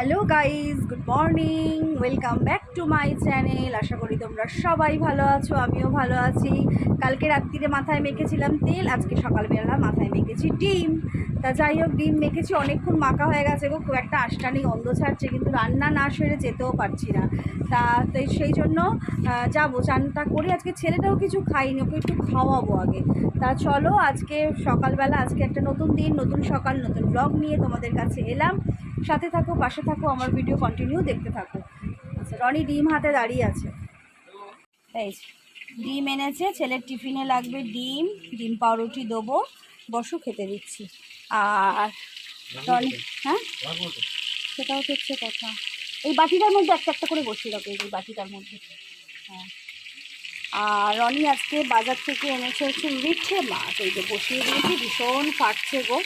Hello guys good morning, welcome back to my channel. আশা করি তোমরা সবাই ভালো আছো, আমিও ভালো আছি। কালকে রাত্রিরে মাথায় মেখেছিলাম তেল, আজকে সকালবেলা মাথায় মেখেছি ডিম। তা যাই হোক, ডিম মেখেছি, অনেকক্ষণ মাখা হয়ে গেছে গো, খুব একটা আষ্টানি গন্ধ ছাড়ছে, কিন্তু রান্না না সেরে যেতেও পারছি না। তা তাই সেই জন্য যাব, চানটা করে আজকে ছেলেটাও কিছু খাইনি, ওকে একটু খাওয়াবো আগে। তা চলো, আজকে সকালবেলা, আজকে একটা নতুন দিন, নতুন সকাল, নতুন ব্লগ নিয়ে তোমাদের কাছে এলাম। সাথে থাকো, পাশে থাকো, আমার ভিডিও কন্টিনিউ দেখতে থাকো। আচ্ছা রনি ডিম হাতে দাঁড়িয়ে আছে। এই, ডিম এনেছে, ছেলের টিফিনে লাগবে ডিম ডিম পাউরুটি দেবো, বসো, খেতে দিচ্ছি। আর রনি হ্যাঁ? সেটাও তো হচ্ছে কথা। এই বাটিটার মধ্যে একটা একটা করে বসিয়ে রাখো, এই বাটিটার মধ্যে। হ্যাঁ। আর রনি আজকে বাজার থেকে এনেছে হচ্ছে মিঠে মাছ, এই যে বসিয়ে দিয়েছি, ভীষণ ফাটছে গো।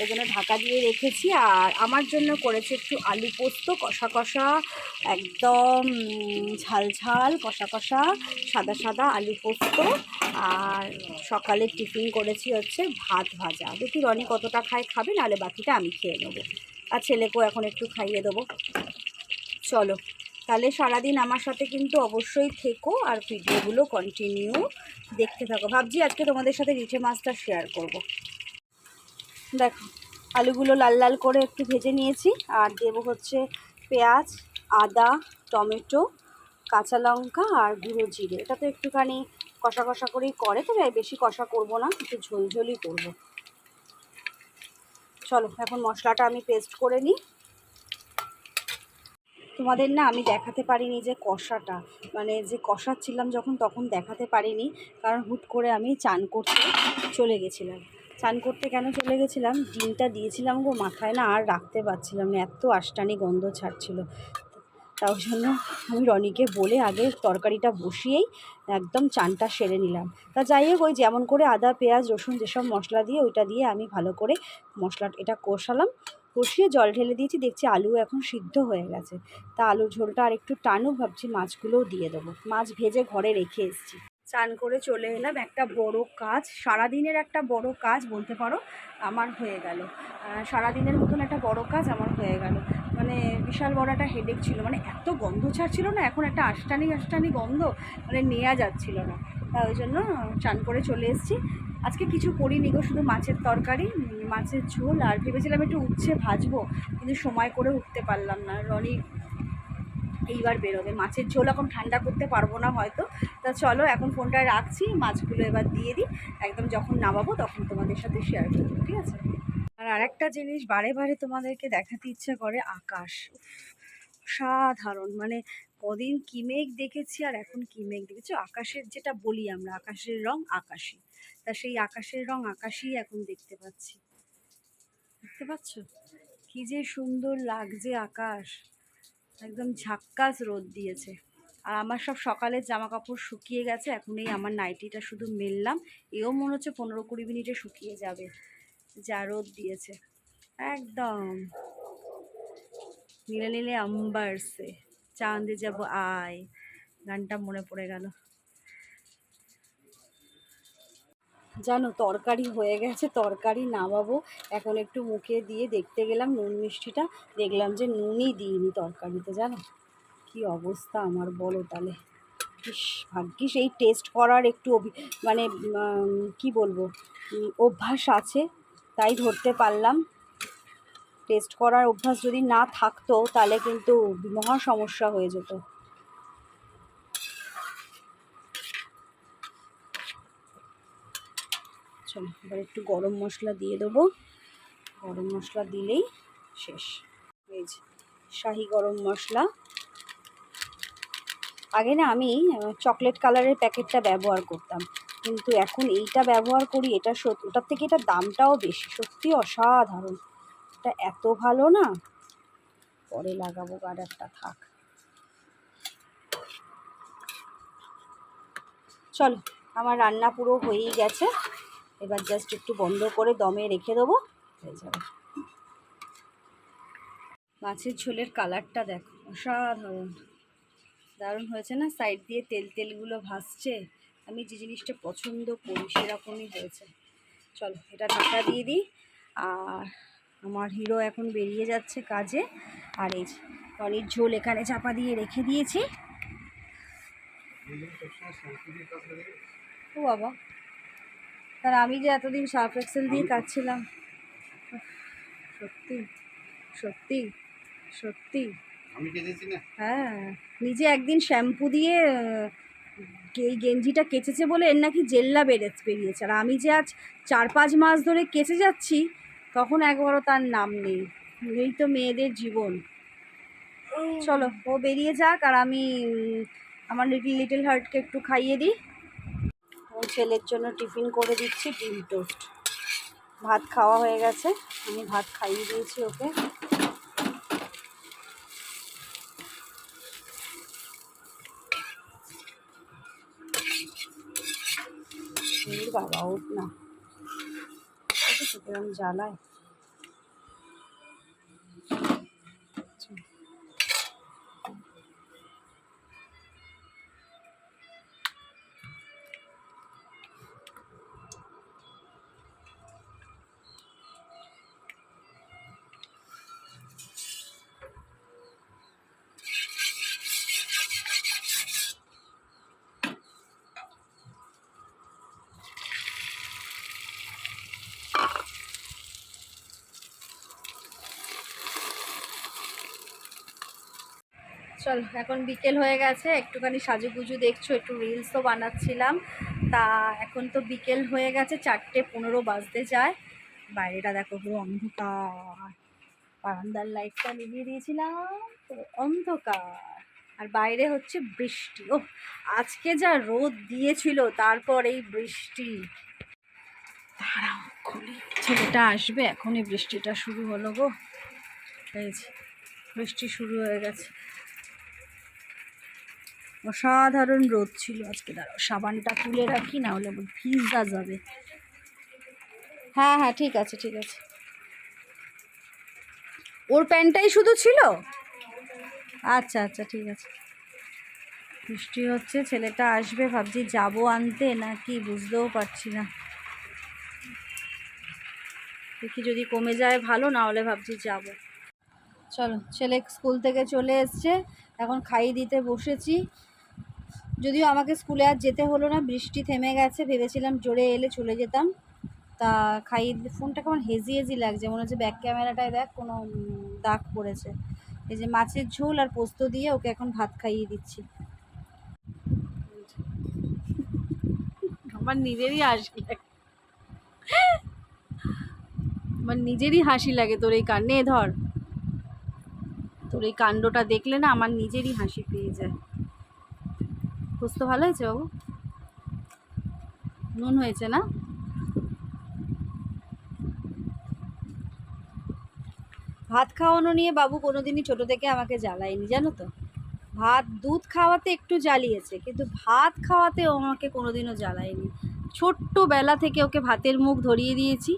ওই জন্য ঢাকা দিয়ে রেখেছি। আর আমার জন্য করেছে একটু আলু পোস্ত, কষা কষা, একদম ঝাল ঝাল, কষা কষা, সাদা সাদা আলু পোস্ত। আর সকালে টিফিন করেছি হচ্ছে ভাত ভাজা। দেখি রনি কতটা খায়, খাবে, নাহলে বাকিটা আমি খেয়ে নেব। আর ছেলেকেও এখন একটু খাইয়ে দেবো। চলো, তাহলে সারাদিন আমার সাথে কিন্তু অবশ্যই থেকো আর ভিডিওগুলো কন্টিনিউ দেখতে থাকো। ভাবছি আজকে তোমাদের সাথে রিঠে মাছটা শেয়ার করব। দেখো, আলুগুলো লাল লাল করে একটু ভেজে নিয়েছি। আর দেবো হচ্ছে পেঁয়াজ, আদা, টমেটো, কাঁচা লঙ্কা আর গুঁড়ো জিরে। এটা তো একটুখানি কষা কষা করেই করে, তবে বেশি কষা করব না, একটু ঝোলঝোলই করব। চলো, এখন মশলাটা আমি পেস্ট করে নিই। তোমাদের না আমি দেখাতে পারিনি যে কষাটা। মানে যে কষাচ্ছিলাম যখন, তখন দেখাতে পারিনি, কারণ হুট করে আমি চান করতে চলে গেছিলাম। চান করতে কেন চলে গেছিলাম? ডিমটা দিয়েছিলাম গো মাথায় না, আর রাখতে পারছিলাম না, এত আষ্টানি গন্ধ ছাড়ছিল। তার জন্য আমি রনিকে বলে আগে তরকারিটা বসিয়েই একদম চানটা সেরে নিলাম। তা যাই হোক, ওই যেমন করে আদা, পেঁয়াজ, রসুন যেসব মশলা দিয়ে, ওইটা দিয়ে আমি ভালো করে মশলা, এটা কষালাম। কষিয়ে জল ঢেলে দিয়েছি, দেখছি আলু এখন সিদ্ধ হয়ে গেছে। তা আলুর ঝোলটা আর একটু টানু, ভাবছি মাছগুলোও দিয়ে দেবো। মাছ ভেজে ঘরে রেখে এসেছি। চান করে চলে এলাম। একটা বড় কাজ, সারাদিনের একটা বড় কাজ বলতে পারো, আমার হয়ে গেল। সারাদিনের মতন একটা বড় কাজ আমার হয়ে গেল। মানে বিশাল বড় একটা হেডেক ছিল। মানে এত গন্ধ ছাড়ছিল না, এখন একটা আষ্টানি আষ্টানি গন্ধ মানে নেওয়া যাচ্ছিল না। তা ওই জন্য চান করে চলে এসেছি। আজকে কিছু করিনি গো, শুধু মাছের তরকারি, মাছের ঝোল, আর ভেবেছিলাম একটু উচ্ছে ভাজবো, কিন্তু সময় করে উঠতে পারলাম না। রনি এইবার বেরোবে। মাছের ঝোল এখন ঠান্ডা করতে পারব না হয়তো। তা চলো, এখন ফোনটা রাখছি, মাছগুলো এবার দিয়ে দিই। একদম যখন নামাবো তখন তোমাদের সাথে শেয়ার করব, ঠিক আছে? আর আরেকটা জিনিস বারে বারে তোমাদেরকে দেখাতে ইচ্ছে করে, আকাশ। সাধারণ মানে কদিন কি মেঘ দেখেছি আর এখন কি মেঘ দেখেছি। আকাশের যেটা বলি আমরা, আকাশের রং আকাশি। তা সেই আকাশের রং আকাশই এখন দেখতে পাচ্ছি। দেখতে পাচ্ছ? কি যে সুন্দর লাগছে আকাশ। একদম ঝাক্কাস রোদ দিয়েছে। আর আমার সব সকালের জামা কাপড় শুকিয়ে গেছে, এখন এই আমার নাইটিটা শুধু মেললাম। এও মনে হচ্ছে পনেরো কুড়ি মিনিটে শুকিয়ে যাবে, যা রোদ দিয়েছে। একদম। নীলে নীলে আম্বারসে, চাঁদে যাব আয়, গানটা মনে পড়ে গেল। জানো, তরকারি হয়ে গেছে, তরকারি নামাবো। এখন একটু মুখে দিয়ে দেখতে গেলাম নুন মিষ্টিটা, দেখলাম যে নুনই দিইনি তরকারিতে, জানো? কি অবস্থা আমার, বলো তাহলে। ভাগ্যিস এই টেস্ট করার একটু মানে কি বলব অভ্যাস আছে, তাই ধরতে পারলাম। টেস্ট করার অভ্যাস যদি না থাকতো, তাহলে কিন্তু মহা সমস্যা হয়ে যেত। চলো এবার একটু গরম মশলা দিয়ে দেবো। গরম মশলা দিলেই শেষ। যে, শাহি গরম মশলা। আগে না আমি চকলেট কালারের প্যাকেটটা ব্যবহার করতাম। কিন্তু এখন এইটা ব্যবহার করি, এটা সত্যি ওটার থেকে এটার দামটাও বেশি। সত্যি অসাধারণ। এটা এত ভালো না? পরে লাগাবো একটা থাক। চলো, আমার রান্না পুরো হয়েই গেছে। এবার জাস্ট একটু বন্ধ করে দমে রেখে দেবো। হয়ে যাবে। মাছের ঝোলের কালারটা দেখো, অসাধারণ। দারুণ হয়েছে না? সাইড দিয়ে তেল তেলগুলো ভাসছে। আমি যে জিনিসটা পছন্দ করি সেরকমই হয়েছে। চলো, এটা ঢাকা দিয়ে দিই। আর আমার হিরো এখন বেরিয়ে যাচ্ছে কাজে। আর এই টনির ঝোল এখানে চাপা দিয়ে রেখে দিয়েছি। ও বাবা। তার আমি যে এতদিন সার্ফ এক্সেল দিয়ে কাটছিলাম। সত্যি সত্যি সত্যি। আমি কেটেছি না। হ্যাঁ নিজে একদিন শ্যাম্পু দিয়ে এই গেঞ্জিটা কেচেছে বলে এর নাকি জেল্লা বেড়ে বেরিয়েছে। আর আমি যে আজ চার পাঁচ মাস ধরে কেচে যাচ্ছি তখন একবারও তার নাম নেই। এই তো মেয়েদের জীবন। চলো ও বেরিয়ে যাক আর আমি আমার লিটল লিটল হার্টকে একটু খাইয়ে দিই। ছেলের জন্য টিফিন করে দিচ্ছি, ডিম টোস্ট। ভাত খাওয়া হয়ে গেছে, আমি ভাত খাইয়ে দিয়েছি ওকে। বাবা উঠ না। জ্বালায়। চল, এখন বিকেল হয়ে গেছে, একটুখানি সাজুগুজু দেখছ, একটু রিলসও বানাচ্ছিলাম। তা এখন তো বিকেল হয়ে গেছে, চারটে পনেরো বাজতে যায়। বাইরেটা দেখো পুরো অন্ধকার। বারান্দার লাইটটা নিভিয়ে দিয়েছিলাম অন্ধকার। আর বাইরে হচ্ছে বৃষ্টি। ও আজকে যা রোদ দিয়েছিল, তারপর এই বৃষ্টি। ছেলেটা আসবে, এখনই বৃষ্টিটা শুরু হলো গো। বৃষ্টি শুরু হয়ে গেছে। অসাধারণ রোদ ছিল আজকে। দাঁড়াও, সাবানটা তুলে রাখি, না হলে ভিজা যাবে। হ্যাঁ হ্যাঁ ঠিক আছে ঠিক আছে। ওর প্যান্টটাই শুধু ছিল? আচ্ছা আচ্ছা ঠিক আছে। বৃষ্টি হচ্ছে, ছেলেটা আসবে, ভাবছি যাব আনতে, নাকি বুঝতেও পারছি না। দেখি যদি কমে যায় ভালো, না হলে ভাবছি যাব। চলো, ছেলে স্কুল থেকে চলে এসছে, এখন খাইয়ে দিতে বসেছি। যদিও আমাকে স্কুলে আর যেতে হলো না, বৃষ্টি থেমে গেছে, ভেবেছিলাম জোরে এলে চলে যেতাম। তা দিতে ফোনটা কেমন হেজি হেজি লাগছে, মনে হচ্ছে ব্যাক ক্যামেরাটায় দেখ কোনো দাগ পড়েছে। এই যে মাছের ঝোল আর পোস্ত দিয়ে ওকে এখন ভাত খাইয়ে দিচ্ছি। আমার নিজেরই হাসি লাগে। আমার নিজেরই হাসি লাগে তোর এই কান্নে ধর। তোর এই কাণ্ডটা দেখলে না আমার নিজেরই হাসি পেয়ে যায়। পোস্ত ভালো হয়েছে বাবু? নুন হয়েছে না? ভাত খাওয়ানো নিয়ে বাবু কোনোদিনই ছোটো থেকে আমাকে জ্বালায়নি, জানো তো? ভাত, দুধ খাওয়াতে একটু জ্বালিয়েছে, কিন্তু ভাত খাওয়াতে ও আমাকে কোনোদিনও জ্বালায়নি। ছোট্টবেলা থেকে ওকে ভাতের মুখ ধরিয়ে দিয়েছি,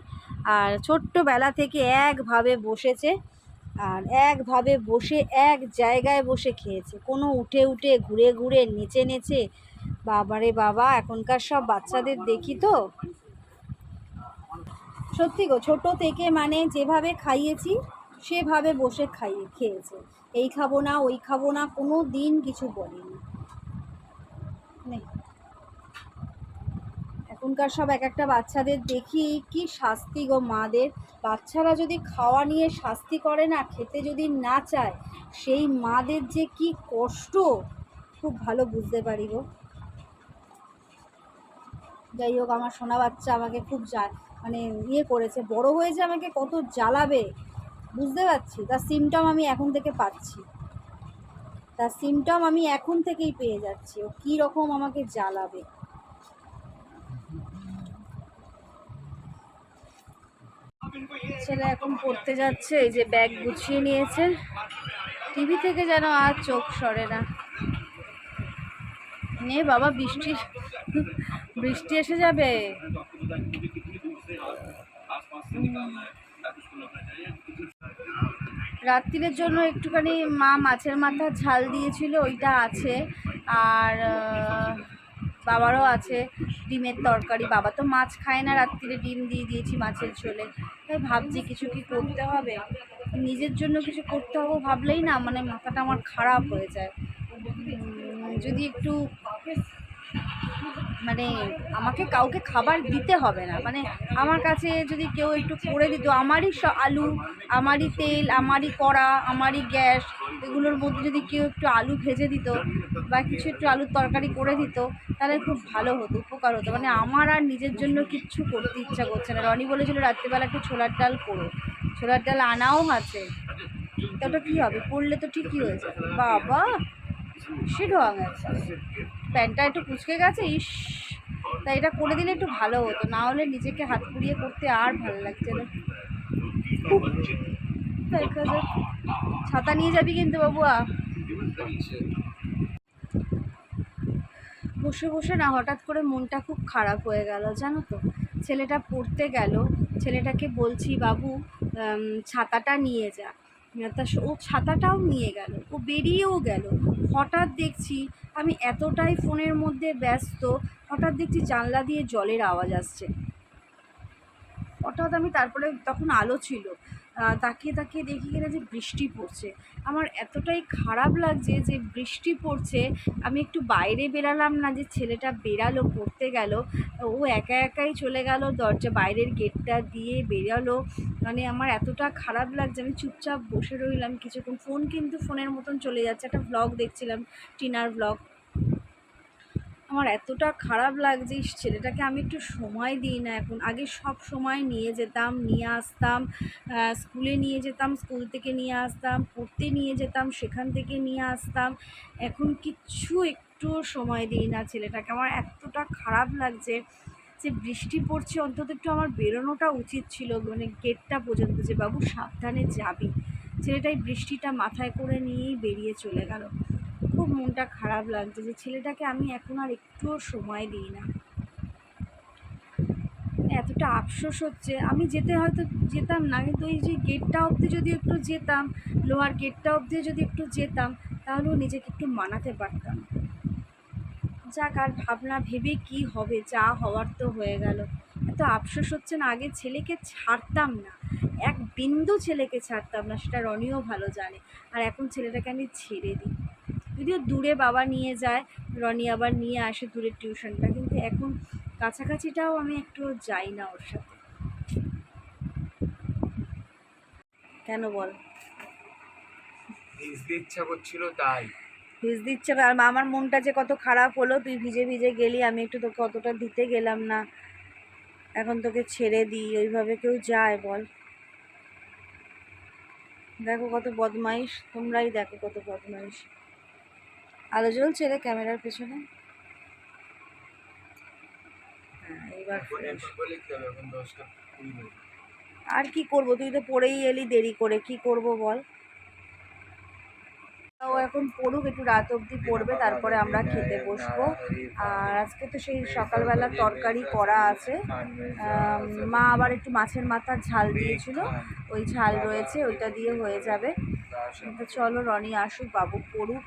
আর ছোট্টবেলা থেকে একভাবে বসেছে আর একভাবে বসে, এক জায়গায় বসে খেয়েছে। কোনো উঠে উঠে, ঘুরে ঘুরে, নেচে নেচে, বাবারে বাবা, এখনকার সব বাচ্চাদের দেখি তো। সত্যি গো, ছোটো থেকে মানে যেভাবে খাইয়েছি, সেভাবে বসে খাইয়ে খেয়েছে। এই খাব না, ওই খাব না, কোনো দিন কিছু বলেনি নে। এখনকার সব এক একটা বাচ্চাদের দেখি, কি শাস্তি গো মাদের। বাচ্চারা যদি খাওয়া নিয়ে শাস্তি করে না, খেতে যদি না চায়, সেই মাদের যে কি কষ্ট? খুব ভালো বুঝতে পারি গো। যাই হোক, আমার সোনা বাচ্চা আমাকে খুব যা মানে ইয়ে করেছে, বড় হয়েছে আমাকে কত জ্বালাবে, বুঝতে পারছি? তার সিমটম আমি এখন থেকে পাচ্ছি। তার সিমটম আমি এখন থেকেই পেয়ে যাচ্ছি। ও কী রকম আমাকে জ্বালাবে। ছেলে এখন পড়তে যাচ্ছে, এই যে ব্যাগ গুছিয়ে নিয়েছে। টিভি থেকে যেন আর চোখ সরে না। নে বাবা, বৃষ্টি। বৃষ্টি এসে যাবে। রাত্রিরের জন্য একটুখানি মা মাছের মাথা ঝাল দিয়েছিল, ওইটা আছে। আর বাবারও আছে ডিমের তরকারি, বাবা তো মাছ খায় না রাত্রিরে ডিম দিয়ে দিয়েছি মাছের ঝোলে। তাই ভাবছি কিছু কি করতে হবে? নিজের জন্য কিছু করতে হবে ভাবলেই না মানে মাথাটা আমার খারাপ হয়ে যায়। যদি একটু মানে আমাকে কাউকে খাবার দিতে হবে না। মানে আমার কাছে যদি কেউ একটু করে দিত, আমারই আলু, আমারই তেল, আমারই কড়া, আমারই গ্যাস, এগুলোর মধ্যে যদি কেউ একটু আলু ভেজে দিত বা কিছু একটু আলুর তরকারি করে দিত, তাহলে খুব ভালো হতো, উপকার হতো। মানে আমার আর নিজের জন্য কিচ্ছু করতে ইচ্ছা করছে না। রনি বলেছিল, রাত্রিবেলা একটু ছোলার ডাল করো। ছোলার ডাল আনাও আছে। তা ওটা কী হবে? করলে তো ঠিকই হয়ে যাবে বাবা সে ঢং আছে প্যান্টটা একটু কুচকে গেছে, ইস, তা এটা করে দিলে একটু ভালো হতো। না হলে নিজেকে হাত পুড়িয়ে করতে আর ভালো লাগছে না। ছাতা নিয়ে যাবি কিন্তু বাবুয়া বসে বসে না হঠাৎ করে মনটা খুব খারাপ হয়ে গেল, জানো তো? ছেলেটা পড়তে গেল, ছেলেটাকে বলছি, বাবু ছাতাটা নিয়ে যা। তা ও ছাতাটাও নিয়ে গেল, ও বেরিয়েও গেল। হঠাৎ দেখছি আমি এতটাই ফোনের মধ্যে ব্যস্ত, হঠাৎ দেখছি জানলা দিয়ে জলের আওয়াজ আসছে। হঠাৎ আমি তারপরে তখন আলো ছিল। তাকিয়ে তাকিয়ে দেখি কিনা যে বৃষ্টি পড়ছে। আমার এতটাই খারাপ লাগছে যে বৃষ্টি পড়ছে, আমি একটু বাইরে বেরালাম না যে ছেলেটা বেরালো, পড়তে গেল। ও একা একাই চলে গেল, দরজা বাইরের গেটটা দিয়ে বেরালো। মানে আমার এতটা খারাপ লাগছে, আমি চুপচাপ বসে রইলাম কিছুক্ষণ। ফোন কিন্তু ফোনের মতন চলে যাচ্ছে। একটা ব্লগ দেখছিলাম, টিনার ব্লগ আমার এতটা খারাপ লাগছে ছেলেটাকে আমি একটু সময় দিই না এখন। আগে সব সময় নিয়ে যেতাম, নিয়ে আসতাম স্কুলে নিয়ে যেতাম, স্কুল থেকে নিয়ে আসতাম, পড়তে নিয়ে যেতাম, সেখান থেকে নিয়ে আসতাম। এখন কিচ্ছু একটু সময় দিই না ছেলেটাকে। আমার এতটা খারাপ লাগছে যে বৃষ্টি পড়ছে, অন্তত একটু আমার বেরোনোটা উচিত ছিল মানে গেটটা পর্যন্ত যে, বাবু, সাবধানে যাবি। ছেলেটাই বৃষ্টিটা মাথায় করে নিয়েই বেরিয়ে চলে গেল। খুব মনটা খারাপ লাগছে যে ছেলেটাকে আমি এখন আর একটুও সময় দিই না। এতটা আফসোস হচ্ছে। আমি যেতে হয়তো যেতাম না, কিন্তু ওই যে গেটটা অবধি যদি একটু যেতাম, লোহার গেটটা অবধি যদি একটু যেতাম, তাহলেও নিজেকে একটু মানাতে পারতাম। যাক, আর ভাবনা ভেবে কি হবে? যা হওয়ার তো হয়ে গেল। এত আফসোস হচ্ছে না, আগে ছেলেকে ছাড়তাম না। এক বিন্দু ছেলেকে ছাড়তাম না, সেটা রনিও ভালো জানে। আর এখন ছেলেটাকে আমি ছেড়ে দিই। যদিও দূরে বাবা নিয়ে যায় রনি আবার নিয়ে আসে দূরের টিউশনটা কিন্তু এখন কাছাকাছিটাও আমি একটু যাই না ওর সাথে। কেন বল? ভিজতে ইচ্ছা করছিল তাই। ভিজ দিচ্ছে আর আমার মনটা যে কত খারাপ হলো তুই ভিজে ভিজে গেলি আমি একটু তোকে অতটা দিতে গেলাম না। এখন তোকে ছেড়ে দিই ওইভাবে কেউ যায় বল। দেখো কত বদমাইশ তোমরাই দেখো কত বদমাইশ। আলো জ্বলছে রে ক্যামেরার পেছনে? হ্যাঁ। আর কি করব? তুই তো পড়েই এলি দেরি করে কি করব বল? ও এখন পড়ুক একটু রাত অবধি পড়বে তারপরে আমরা খেতে বসবো। আর আজকে তো সেই সকালবেলা তরকারি করা আছে। মা আবার একটু মাছের মাথার ঝাল দিয়েছিল। ওই ঝাল রয়েছে ওইটা দিয়ে হয়ে যাবে। তো চলো রনি আসুক বাবু পড়ুক।